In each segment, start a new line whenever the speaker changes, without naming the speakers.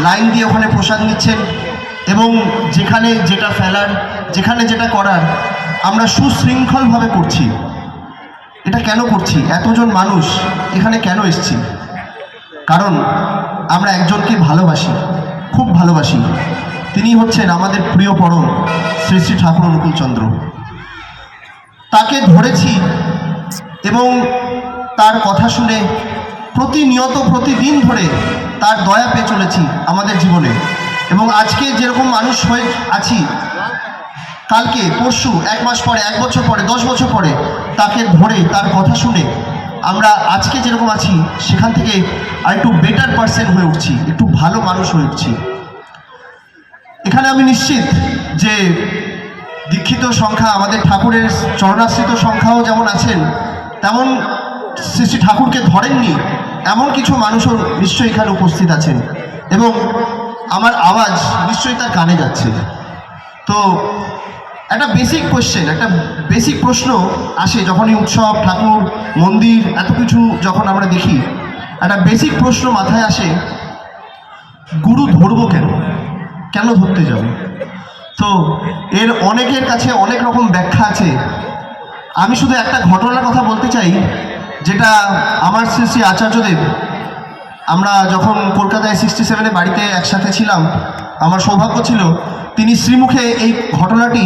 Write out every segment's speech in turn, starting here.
Line দিয়ে ওখানে প্রসাদ নিচ্ছেন এবং যেখানে যেটা ফেলার, যেখানে যেটা করার, আমরা সুশৃঙ্খলভাবে করছি। এটা কেন করছি? এতজন মানুষ এখানে কেন এসছি? কারণ আমরা একজনকে ভালোবাসি, খুব ভালোবাসি। তিনি হচ্ছেন আমাদের প্রিয় পরম শ্রী শ্রী ঠাকুর অনুকূলচন্দ্র। তাকে ধরেছি এবং তার কথা শুনে প্রতিনিয়ত প্রতিদিন ধরে তার দয়া পেয়ে চলেছি আমাদের জীবনে। এবং আজকে যেরকম মানুষ হয়ে আছি, কালকে, পরশু, এক মাস পরে, এক বছর পরে, দশ বছর পরে, তাকে ধরে, তার কথা শুনে আমরা আজকে যেরকম আছি, সেখান থেকে আর একটু বেটার পার্সন হয়ে উঠছি, একটু ভালো মানুষ হয়ে উঠছি। এখানে আমি নিশ্চিত যে দীক্ষিত সংখ্যা, আমাদের ঠাকুরের চরণাশ্রিত সংখ্যাও যেমন আছেন, তেমন শ্রী ঠাকুরকে ধরেননি এমন কিছু মানুষও নিশ্চয়ই এখানে উপস্থিত আছেন। এবং আমার আওয়াজ নিশ্চয়ই তার কানে যাচ্ছে। তো একটা বেসিক কোয়েশ্চেন একটা বেসিক প্রশ্ন আসে যখনই উৎসব, ঠাকুর, মন্দির, এত কিছু যখন আমরা দেখি, একটা বেসিক প্রশ্ন মাথায় আসে, গুরু ধরবো কেন? কেন ধরতে যাব? তো এর অনেকের কাছে অনেক রকম ব্যাখ্যা আছে। আমি শুধু একটা ঘটনার কথা বলতে চাই যেটা আমার শ্রী শ্রী আচার্যদেব, আমরা যখন কলকাতায় সিক্সটি সেভেনে বাড়িতে একসাথে ছিলাম, আমার সৌভাগ্য ছিল তিনি শ্রীমুখে এই ঘটনাটি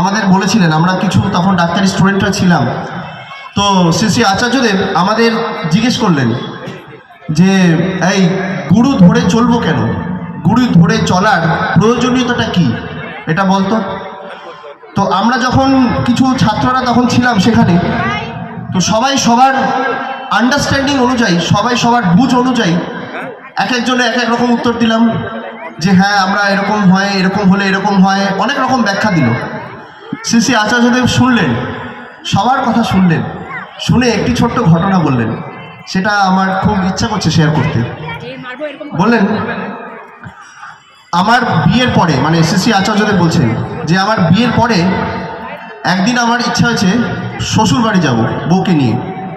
আমাদের বলেছিলেন। আমরা কিছু তখন ডাক্তারি স্টুডেন্টরা ছিলাম। তো শ্রী শ্রী আচার্যদেব আমাদের জিজ্ঞেস করলেন যে, এই গুরু ধরে চলবো কেন? গুরু ধরে চলার প্রয়োজনীয়তাটা কি? এটা বলতো? তো আমরা যখন কিছু ছাত্ররা তখন ছিলাম সেখানে তো সবাই সবার আন্ডারস্ট্যান্ডিং অনুযায়ী, সবাই সবার বুঝ অনুযায়ী এক একজনে এক এক রকম উত্তর দিলাম যে হ্যাঁ আমরা এরকম হয়, এরকম হলে এরকম হয়, অনেক রকম ব্যাখ্যা দিল। শ্রী শ্রী আচার্যদেব শুনলেন, সবার কথা শুনলেন, শুনে একটি ছোট্ট ঘটনা বললেন, সেটা আমার খুব ইচ্ছা করছে শেয়ার করতে। বললেন, আমার বিয়ের পরে মানে শ্রী শ্রী আচার্যদেব বলছেন যে আমার বিয়ের পরে একদিন আমার ইচ্ছা হয়েছে শ্বশুর বাড়ি যাব বউকে নিয়ে।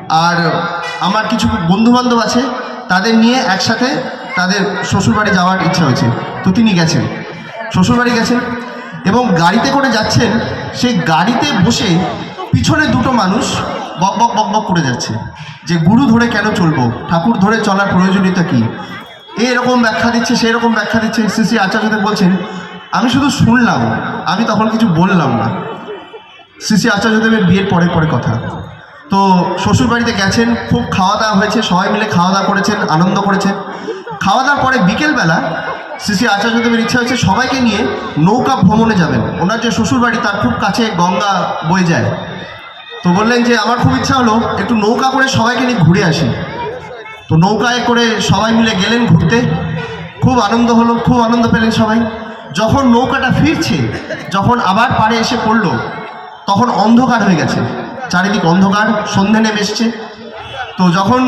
আর আমার কিছু বন্ধু বান্ধব আছে, তাদের নিয়ে একসাথে তাদের শ্বশুরবাড়ি যাওয়ার ইচ্ছা হয়েছে। তো তিনি গেছেন। শ্বশুরবাড়ি গেছেন এবং গাড়িতে করে যাচ্ছেন, সেই গাড়িতে বসে পিছনে দুটো মানুষ বক বক বক বক করে যাচ্ছে। যে গুরু ধরে কেন চলবো? ঠাকুর ধরে চলার প্রয়োজনীয়তা কী? এরকম ব্যাখ্যা দিচ্ছে সেই রকম ব্যাখ্যা দিচ্ছে। শ্রী শ্রী আচার্যদেব বলছেন, আমি শুধু শুনলাম, আমি তখন কিছু বললাম না। শ্রী শ্রী আচার্যদেবের বিয়ের পরে পরে কথা। তো শ্বশুর বাড়িতে গেছেন, খুব খাওয়া দাওয়া হয়েছে, সবাই মিলে খাওয়া দাওয়া করেছেন, আনন্দ করেছেন। খাওয়া দাওয়ার পরে বিকেলবেলা শ্রী শ্রী আচার্যদেবের ইচ্ছা হয়েছে সবাইকে নিয়ে নৌকা ভ্রমণে যাবেন। ওনার যে শ্বশুর বাড়ি তার খুব কাছে গঙ্গা বয়ে যায়। তো বললেন যে, আমার খুব ইচ্ছা হলো একটু নৌকা করে সবাইকে নিয়ে ঘুরে আসি। তো নৌকায় করে সবাই মিলে গেলেন ঘুরতে। খুব আনন্দ হলো, খুব আনন্দ পেলেন সবাই। যখন নৌকাটা ফিরছে, যখন আবার পাড়ে এসে পড়ল তখন অন্ধকার হয়ে গেছে। চারিদিক অন্ধকার, সন্ধে নেমে এসছে। তো যখন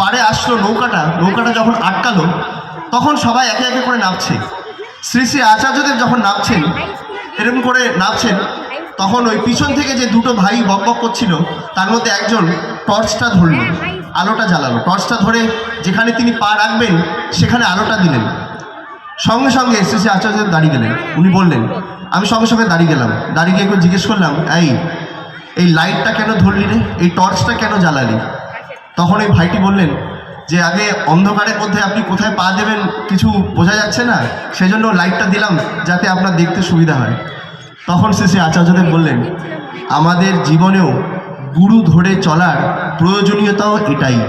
পাড়ে আসলো নৌকাটা নৌকাটা যখন আটকালো, তখন সবাই একে একে করে নামছে। শ্রী শ্রী আচার্যদেব যখন নামছেন, এরকম করে নামছেন, তখন ওই পিছন থেকে যে দুটো ভাই বক বক করছিল, তার মধ্যে একজন টর্চটা ধরল আলোটা জ্বালালো। টর্চটা ধরে যেখানে তিনি পা রাখবেন, সেখানে আলোটা দিলেন। সঙ্গে সঙ্গে শ্রী শ্রী আচার্যদেব দাঁড়িয়ে গেলেন। উনি বললেন, আমি সঙ্গে সঙ্গে দাঁড়িয়ে গেলাম। দাঁড়িয়ে গিয়ে জিজ্ঞেস করলাম, এই এই লাইটটা কেন ধরলি রে? এই টর্চটা কেন জ্বালালি? তখন এই ভাইটি বললেন, যে আগে অন্ধকারের মধ্যে আপনি কোথায় পা দেবেন কিছু বোঝা যাচ্ছে না। সেজন্য লাইটটা দিলাম যাতে আপনার দেখতে সুবিধা হয়। তখন শ্রী আচার্যদেব বললেন, আমাদের জীবনেও গুরু ধরে চলার প্রয়োজনীয়তাও এটাই।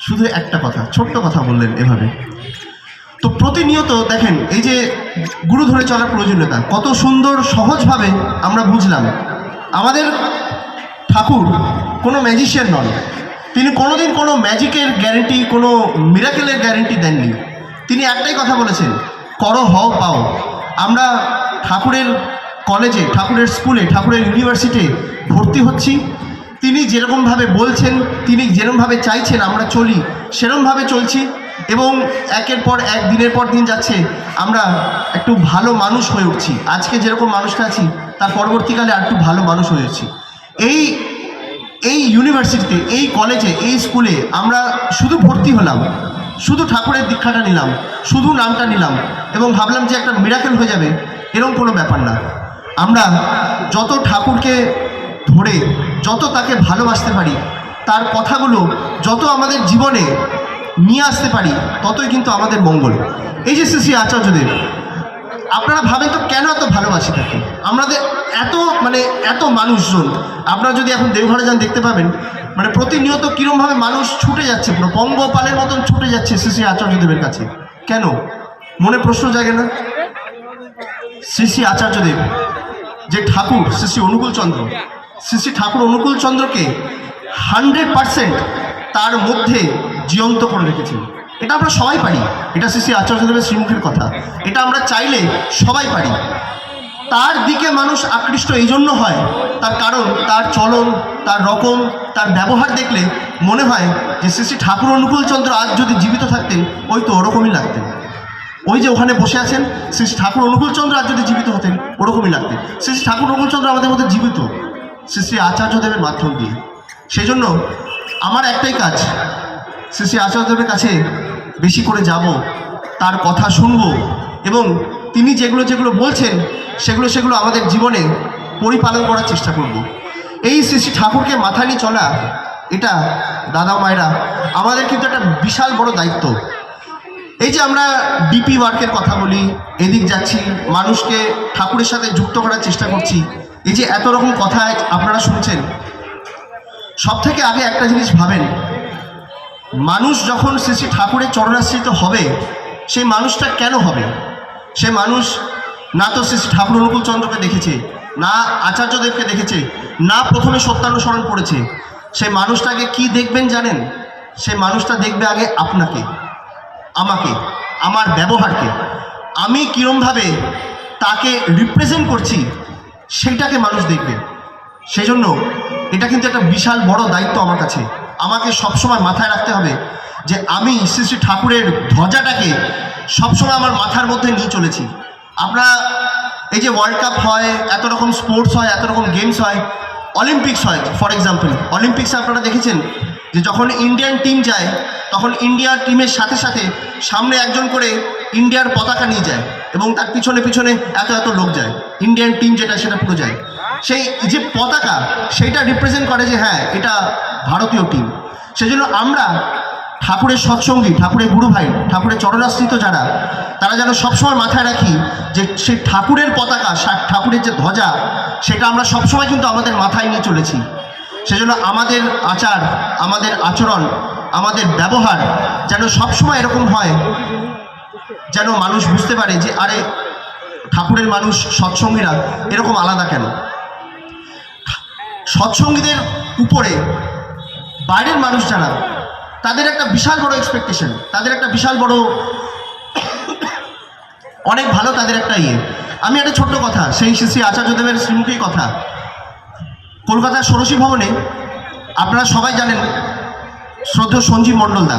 শুধু একটা কথা, ছোট্ট কথা বললেন এভাবে। তো প্রতিনিয়ত দেখেন, এই যে গুরু ধরে চলার প্রয়োজনীয়তা, কত সুন্দর সহজভাবে আমরা বুঝলাম। আমাদের ঠাকুর কোনো ম্যাজিশিয়ান নন। তিনি কোনোদিন কোনো ম্যাজিকের গ্যারেন্টি কোনো মিরাকেলের গ্যারেন্টি দেননি। তিনি একটাই কথা বলেছেন, করো, হও, পাও। আমরা ঠাকুরের কলেজে ঠাকুরের স্কুলে ঠাকুরের ইউনিভার্সিটি ভর্তি হচ্ছি। তিনি যেরকমভাবে বলছেন, তিনি যেরকমভাবে চাইছেন আমরা চলি, সেরকমভাবে চলছি। এবং একের পর এক, দিনের পর দিন যাচ্ছে, আমরা একটু ভালো মানুষ হয়ে উঠছি। আজকে যেরকম মানুষটা আছি, তার পরবর্তীকালে আর একটু ভালো মানুষ হয়ে উঠছি। এই এই ইউনিভার্সিটিতে এই কলেজে এই স্কুলে আমরা শুধু ভর্তি হলাম, শুধু ঠাকুরের দীক্ষাটা নিলাম, শুধু নামটা নিলাম এবং ভাবলাম যে একটা মিরাকেল হয়ে যাবে, এরকম কোনো ব্যাপার না। আমরা যত ঠাকুরকে ধরে, যত তাকে ভালোবাসতে পারি, তার কথাগুলো যত আমাদের জীবনে নিয়ে আসতে পারি, ততই কিন্তু আমাদের মঙ্গল। এই যে শ্রী শ্রী আচার্যদেব আপনারা ভাবেন তো কেন এত ভালোবাসি তাকে? আমাদের এত মানে এত মানুষজন, আপনারা যদি এখন দেওঘরে যান দেখতে পাবেন মানে প্রতিনিয়ত কীরমভাবে মানুষ ছুটে যাচ্ছে, পুরো পঙ্গপালের মতন ছুটে যাচ্ছে শ্রী শ্রী আচার্যদেবের কাছে। কেন? মনে প্রশ্ন জাগে না? শ্রী শ্রী আচার্যদেব, যে ঠাকুর, শ্রী শ্রী অনুকূলচন্দ্র, শ্রী শ্রী ঠাকুর অনুকূলচন্দ্রকে হান্ড্রেড পারসেন্ট তার মধ্যে জীবন্ত করে রেখেছেন এটা আমরা সবাই পারি। এটা শ্রী শ্রী আচার্যদেবের শ্রীমুখের কথা। এটা আমরা চাইলে সবাই পারি। তার দিকে মানুষ আকৃষ্ট এই জন্য হয়, তার কারণ, তার চলন, তার রকম, তার ব্যবহার দেখলে মনে হয় যে শ্রী শ্রী ঠাকুর অনুকূলচন্দ্র আজ যদি জীবিত থাকতেন, ওই তো ওরকমই লাগতেন। ওই যে ওখানে বসে আছেন, শ্রী ঠাকুর অনুকূলচন্দ্র আজ যদি জীবিত হতেন, ওরকমই লাগতেন। শ্রী ঠাকুর অনুকূলচন্দ্র আমাদের মধ্যে জীবিত। শ্রী শ্রী আচার্যদেবের মাধ্যম দিয়ে। সেই জন্য আমার একটাই কাজ শ্রী শ্রী আচার্যদেবের কাছে বেশি করে যাব, তার কথা শুনব এবং তিনি যেগুলো যেগুলো বলছেন, সেগুলো সেগুলো আমাদের জীবনে পরিপালন করার চেষ্টা করব। এই শ্রী শ্রী ঠাকুরকে মাথা নিয়ে চলা, এটা দাদা মায়েরা, আমাদের কিন্তু একটা বিশাল বড় দায়িত্ব। এই যে আমরা ডিপি ওয়ার্কের কথা বলি, এদিক যাচ্ছি, মানুষকে ঠাকুরের সাথে যুক্ত করার চেষ্টা করছি, এই যে এত রকম কথা আপনারা শুনছেন সব থেকে আগে একটা জিনিস ভাবেন মানুষ যখন শ্রী শ্রী ঠাকুরের চরণাশ্রিত হবে, সেই মানুষটা কেন হবে? সে মানুষ না তো শ্রী ঠাকুর অনুকূল চন্দ্রকে দেখেছে, না আচার্যদেবকে দেখেছে, না প্রথমে সত্যানুসরণ করেছে। সেই মানুষটাকে কি দেখবেন জানেন? সেই মানুষটা দেখবে আগে আপনাকে, আমাকে, আমার ব্যবহারকে। আমি কীরমভাবে তাকে রিপ্রেজেন্ট করছি, সেইটাকে মানুষ দেখবে। সেই জন্য এটা কিন্তু একটা বিশাল বড় দায়িত্ব আমার কাছে। আমাকে সবসময় মাথায় রাখতে হবে যে আমি শ্রী শ্রী ঠাকুরের ধ্বজাটাকে সবসময় আমার মাথার মধ্যে নিয়ে চলেছি। আমরা এই যে ওয়ার্ল্ড কাপ হয়, এত রকম স্পোর্টস হয়, এত রকম গেমস হয় অলিম্পিক্স হয় ফর এক্সাম্পল অলিম্পিক্সে আপনারা দেখেছেন যে যখন ইন্ডিয়ান টিম যায়, তখন ইন্ডিয়ার টিমের সাথে সাথে সামনে একজন করে ইন্ডিয়ার পতাকা নিয়ে যায় এবং তার পিছনে পিছনে এত এত লোক যায় ইন্ডিয়ান টিম যেটা সেটা পুরো যায়। সেই যে পতাকা, সেইটা রিপ্রেজেন্ট করে যে হ্যাঁ এটা ভারতীয় টিম সেজন্য আমরা ঠাকুরের সৎসঙ্গী, ঠাকুরের গুরু ভাই, ঠাকুরের চরণাশ্রিত যারা, তারা যেন সবসময় মাথায় রাখি যে সেই ঠাকুরের পতাকা ঠাকুরের যে ধ্বজা, সেটা আমরা সবসময় কিন্তু আমাদের মাথায় নিয়ে চলেছি। সেজন্য আমাদের আচার, আমাদের আচরণ, আমাদের ব্যবহার যেন সবসময় এরকম হয়, যেন মানুষ বুঝতে পারে যে, আরে, ঠাকুরের মানুষ, সৎসঙ্গীরা এরকম আলাদা কেন? সৎসঙ্গীদের উপরে বাইরের মানুষ যারা, তাদের একটা বিশাল বড় এক্সপেকটেশন তাদের একটা বিশাল বড় অনেক ভালো তাদের একটা ইয়ে। আমি একটা ছোট্ট কথা, সেই শ্রী শ্রী আচার্যদেবের শ্রীমুখী কথা। কলকাতার ষোড়শী ভবনে, আপনারা সবাই জানেন শ্রদ্ধেয় সঞ্জীব মণ্ডল দা,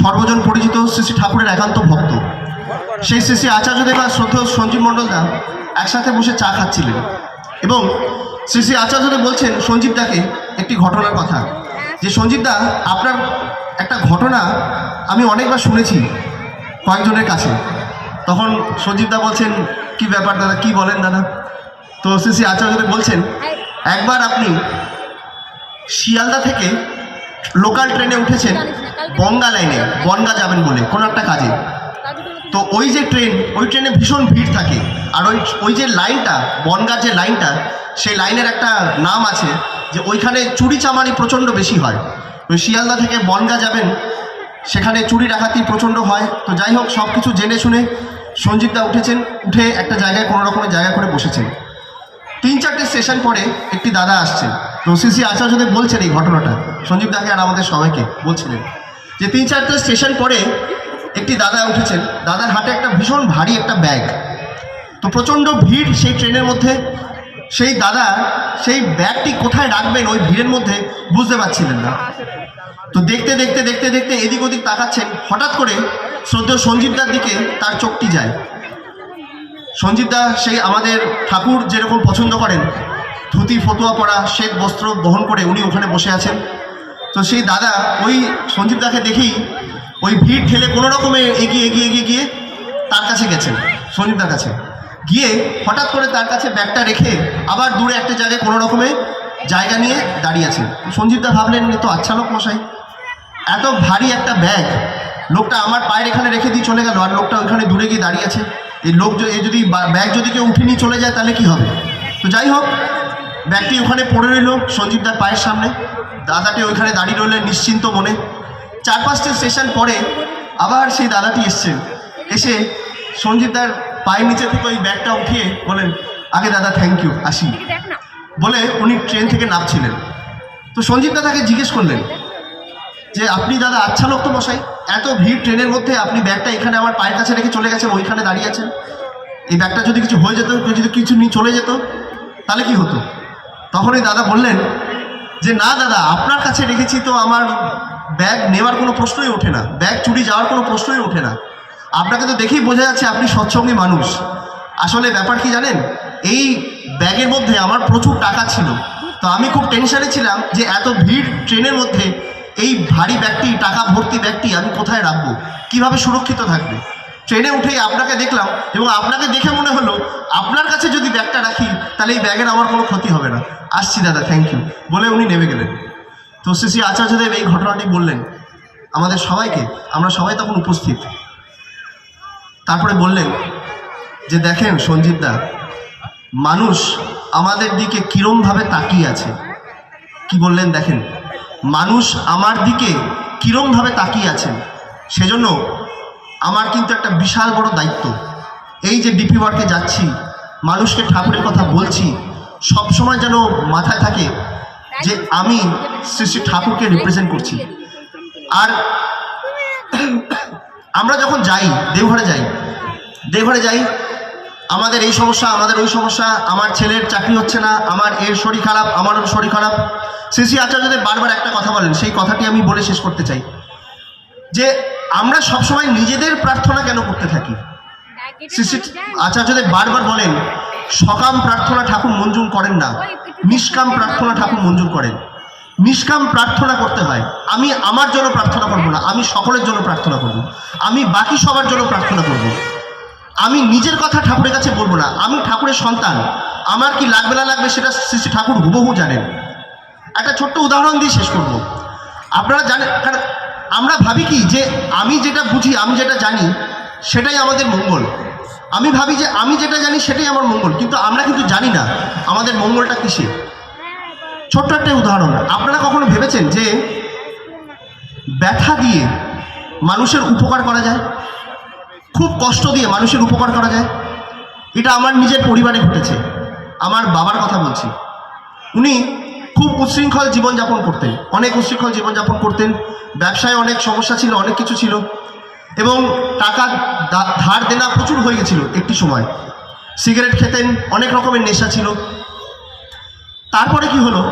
সর্বজন পরিচিত শ্রী শ্রী ঠাকুরের একান্ত ভক্ত। সেই শ্রী শ্রী আচার্যদেব আর শ্রদ্ধেয় সঞ্জীব মণ্ডল দা একসাথে বসে চা খাচ্ছিলেন। এবং শ্রী শ্রী আচার্যদেব বলছেন, সঞ্জীব দাকে, একটি ঘটনার কথা। যে সঞ্জীব দা, আপনার একটা ঘটনা আমি অনেকবার শুনেছি কয়েকজনের কাছে। তখন সঞ্জীব দা বলছেন, কি ব্যাপার দাদা, কি বলেন দাদা? তো শ্রী শ্রী আচার্যদেব বলছেন, একবার আপনি শিয়ালদা থেকে লোকাল ট্রেনে উঠেছেন বনগা লাইনে, বনগা যাবেন বলে, কোনো একটা কাজে। তো ওই যে ট্রেন, ওই ট্রেনে ভীষণ ভিড় থাকে। আর ওই ওই যে লাইনটা, বনগার যে লাইনটা, সেই লাইনের একটা নাম আছে যে ওইখানে চুরি চামারি প্রচণ্ড বেশি হয়। ওই শিয়ালদা থেকে বনগা যাবেন, সেখানে চুরি ডাকাতি প্রচণ্ড হয়। তো যাই হোক সব কিছু জেনে শুনে সঞ্জীবদা উঠেছেন, উঠে একটা জায়গায় কোনো রকমের জায়গা করে বসেছেন। তিন চারটে স্টেশন পরে একটি দাদা আসছে তো সিসি আচার্যদেব বলছেন এই ঘটনাটা। সঞ্জীব দাকে আর আমাদের সবাইকে বলছিলেন যে তিন চারটে স্টেশন পরে একটি দাদা উঠেছেন। দাদার হাতে একটা ভীষণ ভারী একটা ব্যাগ। তো প্রচণ্ড ভিড় সেই ট্রেনের মধ্যে। সেই দাদা সেই ব্যাগটি কোথায় রাখবেন ওই ভিড়ের মধ্যে বুঝতে পারছিলেন না। তো দেখতে দেখতে দেখতে দেখতে এদিক ওদিক তাকাচ্ছেন, হঠাৎ করে শ্রদ্ধেয় সঞ্জীবদার দিকে তার চোখটি যায়। সঞ্জীবদা সেই আমাদের ঠাকুর যেরকম পছন্দ করেন, ধুতি, ফতুয়া পরা, শ্বেত বস্ত্র বহন করে উনি ওখানে বসে আছেন। তো সেই দাদা ওই সঞ্জীব দাকে দেখেই ওই ভিড় ঠেলে কোনো রকমে এগিয়ে এগিয়ে এগিয়ে গিয়ে তার কাছে গেছেন, সঞ্জীব দার কাছে। গিয়ে হঠাৎ করে তার কাছে ব্যাগটা রেখে আবার দূরে একটা জায়গায় কোনো রকমে জায়গা নিয়ে দাঁড়িয়ে আছেন। সঞ্জীব দা ভাবলেন তো আচ্ছা লোক মশাই, এত ভারী একটা ব্যাগ, লোকটা আমার পায়ের এখানে রেখে দিয়ে চলে গেল, আর লোকটা ওইখানে দূরে গিয়ে দাঁড়িয়ে আছে। এই লোক এ যদি ব্যাগ যদি কেউ উঠে নিয়ে চলে যায়, তাহলে কি হবে? তো যাই হোক, ব্যাগটি ওখানে পড়ে রইল সঞ্জীবদার পায়ের সামনে। দাদাটি ওইখানে দাঁড়িয়ে রইলেন নিশ্চিন্ত মনে। চার পাঁচটা স্টেশন পরে আবার সেই দাদাটি এসছে এসে সঞ্জীবদার পায়ের নিচে থেকে ওই ব্যাগটা উঠিয়ে বলেন আগে দাদা থ্যাংক ইউ আসি। বলে উনি ট্রেন থেকে নামছিলেন। তো সঞ্জীব দাদাকে জিজ্ঞেস করলেন যে আপনি দাদা আচ্ছা লোক তো মশাই এত ভিড় ট্রেনের মধ্যে আপনি ব্যাগটা এখানে আমার পায়ের কাছে রেখে চলে গেছেন ওইখানে দাঁড়িয়ে আছেন। এই ব্যাগটা যদি কিছু হয়ে যেত যদি কিছু নিয়ে চলে যেত তাহলে কি হতো? তখনই দাদা বললেন যে না দাদা আপনার কাছে রেখেছি তো আমার ব্যাগ নেওয়ার কোনো প্রশ্নই ওঠে না। ব্যাগ চুরি যাওয়ার কোনো প্রশ্নই ওঠে না। আপনাকে তো দেখেই বোঝা যাচ্ছে আপনি সৎসঙ্গী মানুষ। আসলে ব্যাপার কি জানেন? এই ব্যাগের মধ্যে আমার প্রচুর টাকা ছিল। তো আমি খুব টেনশনে ছিলাম যে এত ভিড় ট্রেনের মধ্যে এই ভারী ব্যাগটি, টাকা ভর্তি ব্যাগটি আমি কোথায় রাখব? কীভাবে সুরক্ষিত থাকবে? ট্রেনে উঠেই আপনাকে দেখলাম এবং আপনাকে দেখে মনে হলো, আপনার কাছে যদি ব্যাগটা রাখি, তাহলে এই ব্যাগের আমার কোনো ক্ষতি হবে না। আসছি দাদা থ্যাংক ইউ বলে উনি নেমে গেলেন। তো শ্রী শ্রী আচার্যদেব এই ঘটনাটি বললেন আমাদের সবাইকে। আমরা সবাই তখন উপস্থিত। তারপরে বললেন যে দেখেন সঞ্জীব দা, মানুষ আমাদের দিকে কিরমভাবে তাকিয়ে আছে। কি বললেন দেখেন? মানুষ আমার দিকে কিরমভাবে তাকিয়ে আছেন, সেজন্য আমার কিন্তু একটা বিশাল বড় দায়িত্ব। এই যে ডিপি ওয়ার্কে যাচ্ছি, মানুষকে ঠাকুরের কথা বলছি সব সময় যেন মাথায় থাকে যে আমি শ্রী শ্রী ঠাকুরকে রিপ্রেজেন্ট করছি। আর আমরা যখন যাই, দেওঘরে যাই দেওঘরে যাই, আমাদের এই সমস্যা, আমাদের ওই সমস্যা, আমার ছেলের চাকরি হচ্ছে না, আমার এর শরীর খারাপ, আমারও শরীর খারাপ। শ্রী আচার্যদেব বারবার একটা কথা বলেন, সেই কথাটি আমি বলে শেষ করতে চাই। যে আমরা সবসময় নিজেদের প্রার্থনা কেন করতে থাকি? শ্রী আচার্যদেব বারবার বলেন, সকাম প্রার্থনা ঠাকুর মঞ্জুর করেন না, নিষ্কাম প্রার্থনা ঠাকুর মঞ্জুর করেন। নিষ্কাম প্রার্থনা করতে হয়। আমি আমার জন্য প্রার্থনা করব না, আমি সকলের জন্য প্রার্থনা করব। আমি বাকি সবার জন্য প্রার্থনা করব। আমি নিজের কথা ঠাকুরের কাছে বলব না, আমি ঠাকুরের সন্তান। আমার কি লাগবে না লাগবে সেটা শ্রী ঠাকুর হুবহু জানেন। একটা ছোট্ট উদাহরণ দিয়ে শেষ করব। আপনারা জানেন কারণ আমরা ভাবি কি যে আমি যেটা বুঝি, আমি যেটা জানি, সেটাই আমাদের মঙ্গল। আমি ভাবি যে আমি যেটা জানি, সেটাই আমার মঙ্গল। কিন্তু আমরা কিন্তু জানি না আমাদের মঙ্গলটা কিসে ছোট্ট একটা উদাহরণ। আপনারা কখনো ভেবেছেন যে ব্যথা দিয়ে মানুষের উপকার করা যায়? খুব কষ্ট দিয়ে মানুষের উপকার করা যায়? এটা আমার নিজের পরিবারে ঘটেছে। আমার বাবার কথা বলছি। উনি খুব উচ্ছৃঙ্খল জীবনযাপন করতেন। অনেক উচ্ছৃঙ্খল জীবনযাপন করতেন। ব্যবসায় অনেক সমস্যা ছিল, অনেক কিছু ছিল। এবং টাকা ধার দেনা প্রচুর হয়ে গেছিল একটি সময়। সিগারেট খেতেন, অনেক রকমের নেশা ছিল। তারপরে কি হলো?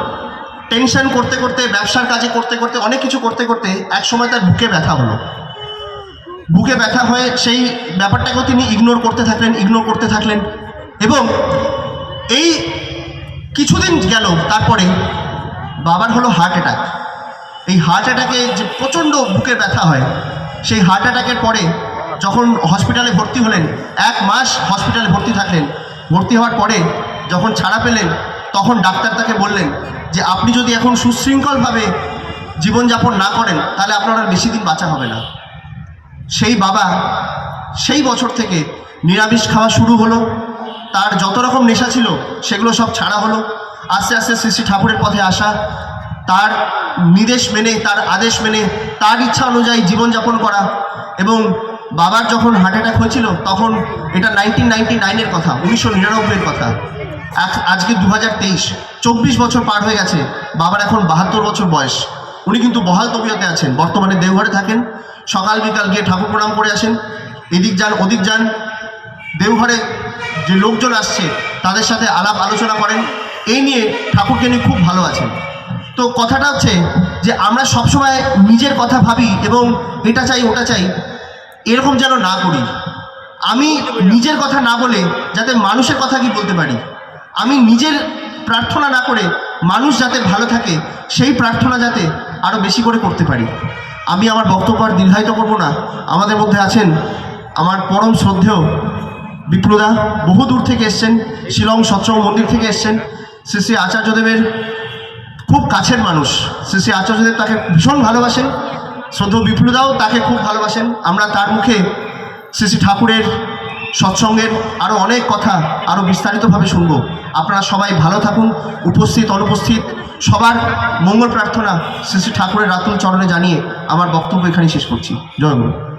টেনশন করতে করতে, ব্যবসার কাজে করতে করতে, অনেক কিছু করতে করতে এক সময় তার বুকে ব্যথা হলো। বুকে ব্যথা হয়ে সেই ব্যাপারটাকেও তিনি ইগনোর করতে থাকলেন ইগনোর করতে থাকলেন এবং এই কিছুদিন গেল, তারপরে বাবার হলো হার্ট অ্যাটাক এই হার্ট অ্যাটাকে যে প্রচণ্ড বুকের ব্যথা হয়, সেই হার্ট অ্যাটাকের পরে যখন হসপিটালে ভর্তি হলেন, এক মাস হসপিটালে ভর্তি থাকলেন। ভর্তি হওয়ার পরে যখন ছাড়া পেলেন তখন ডাক্তার তাকে বললেন যে আপনি যদি এখন সুশৃঙ্খলভাবে জীবনযাপন না করেন, তাহলে আপনার আর বেশি দিন বাঁচা হবে না। সেই বাবা সেই বছর থেকে নিরামিষ খাওয়া শুরু হলো। তার যত রকম নেশা ছিল, সেগুলো সব ছাড়া হলো। আস্তে আস্তে শ্রী শ্রী ঠাকুরের পথে আসা। তার নির্দেশ মেনে, তার আদেশ মেনে, তার ইচ্ছা অনুযায়ী জীবনযাপন করা এবং বাবার যখন হার্ট অ্যাটাক হয়েছিল, তখন এটা নাইনটিন নাইনটি নাইনের কথা, উনিশশো নিরানব্বইয়ের কথা। আজকে দু হাজার তেইশ। চব্বিশ বছর পার হয়ে গেছে, বাবার এখন বাহাত্তর বছর বয়স। উনি কিন্তু বহাল তবিয়তে আছেন, বর্তমানে দেওঘরে থাকেন। সকাল বিকাল গিয়ে ঠাকুর প্রণাম করে আসেন। এদিক যান, ওদিক যান। দেওঘরে যে লোকজন আসছে, তাদের সাথে আলাপ আলোচনা করেন। এই নিয়ে ঠাকুরকে নিয়ে খুব ভালো আছেন। তো কথাটা হচ্ছে যে আমরা সবসময় নিজের কথা ভাবি এবং এটা চাই, ওটা চাই, এরকম যেন না করি। আমি নিজের কথা না বলে যাতে মানুষের কথা কি বলতে পারি? আমি নিজের প্রার্থনা না করে মানুষ যাতে ভালো থাকে, সেই প্রার্থনা যাতে আরও বেশি করে করতে পারি। আমি আমার বক্তব্য আর দীর্ঘায়িত করব না। আমাদের মধ্যে আছেন আমার পরম শ্রদ্ধেয় বিপ্লদা, বহু দূর থেকে এসছেন, শিলং সৎসঙ্গ মন্দির থেকে এসছেন। শ্রী শ্রী আচার্যদেবের খুব কাছের মানুষ। শ্রী শ্রী আচার্যদেব তাকে ভীষণ ভালোবাসেন। শ্রদ্ধ বিপ্লদাও তাকে খুব ভালোবাসেন। আমরা তার মুখে শ্রী শ্রী ঠাকুরের সৎসঙ্গের আরও অনেক কথা আরও বিস্তারিতভাবে শুনব। আপনারা সবাই ভালো থাকুন, উপস্থিত, অনুপস্থিত। সবার মঙ্গল প্রার্থনা শ্রী শ্রী ঠাকুরের রাতুল চরণে জানিয়ে আমার বক্তব্য এখানে শেষ করছি। জয় গুরু